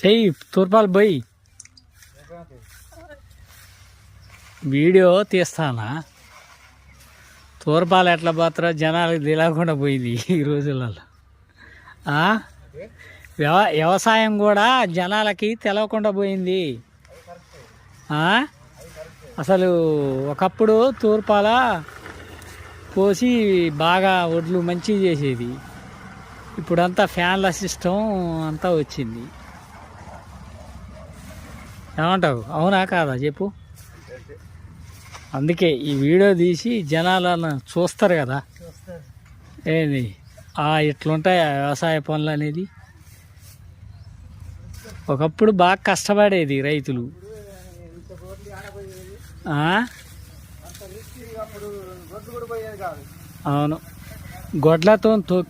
చెయ్యి తూర్పాలు పోయి వీడియో తీస్తానా? తూర్పాలు ఎట్లా పోతారో జనాలకు తెలియకుండా పోయింది ఈ రోజులలో. వ్యవ వ్యవసాయం కూడా జనాలకి తెలవకుండా పోయింది. అసలు ఒకప్పుడు తూర్పాల పోసి బాగా ఒడ్లు మంచిగా చేసేది. ఇప్పుడంతా ఫ్యాన్ల సిస్టమ్ అంతా వచ్చింది. ఏమంటావు? అవునా కాదా? చెప్పు. అందుకే ఈ వీడియో తీసి జనాలను చూస్తారు కదా. ఏంది? ఆ ఇట్లుంటాయి ఆ వ్యవసాయ పనులు అనేది? ఒకప్పుడు బాగా కష్టపడేది రైతులు. అవును. గొడ్లతో తొక్కి